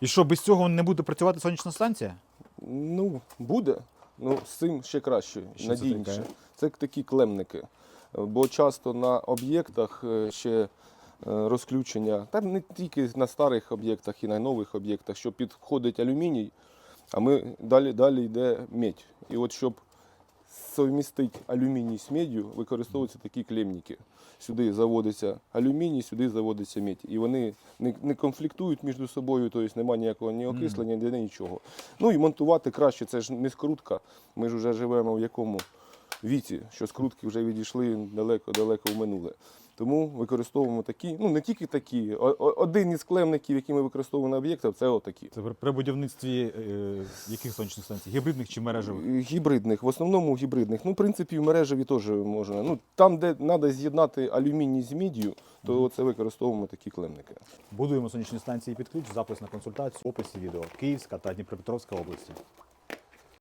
І що, без цього не буде працювати сонячна станція? Ну, буде. Ну, з цим ще краще, Що це надійніше. таке? Це такі клемники. Бо часто на об'єктах е, ще е, розключення, та не тільки на старих об'єктах і на нових об'єктах, що підходить алюміній, а ми далі, далі йде медь. І от щоб совмістити алюміній з меддю, використовуються такі клемніки. Сюди заводиться алюміній, сюди заводиться медь. І вони не, не конфліктують між собою, тобто немає ніякого ні окислення, ні нічого. Ну і монтувати краще, це ж не скрутка. Ми ж вже живемо в якому віці, що скрутки вже відійшли далеко-далеко в минуле. Тому використовуємо такі, ну не тільки такі. Один із клемників, які ми використовуємо на об'єктах, це отакі. Це при- будівництві е, яких сонячних станцій? Гібридних чи мережевих? Гібридних, в основному гібридних. Ну, в принципі, в мережеві теж можна. Ну, там, де треба з'єднати алюміній з міддю, то це використовуємо такі клемники. Будуємо сонячні станції під ключ, запис на консультацію, в описі відео. Київська та Дніпропетровська області.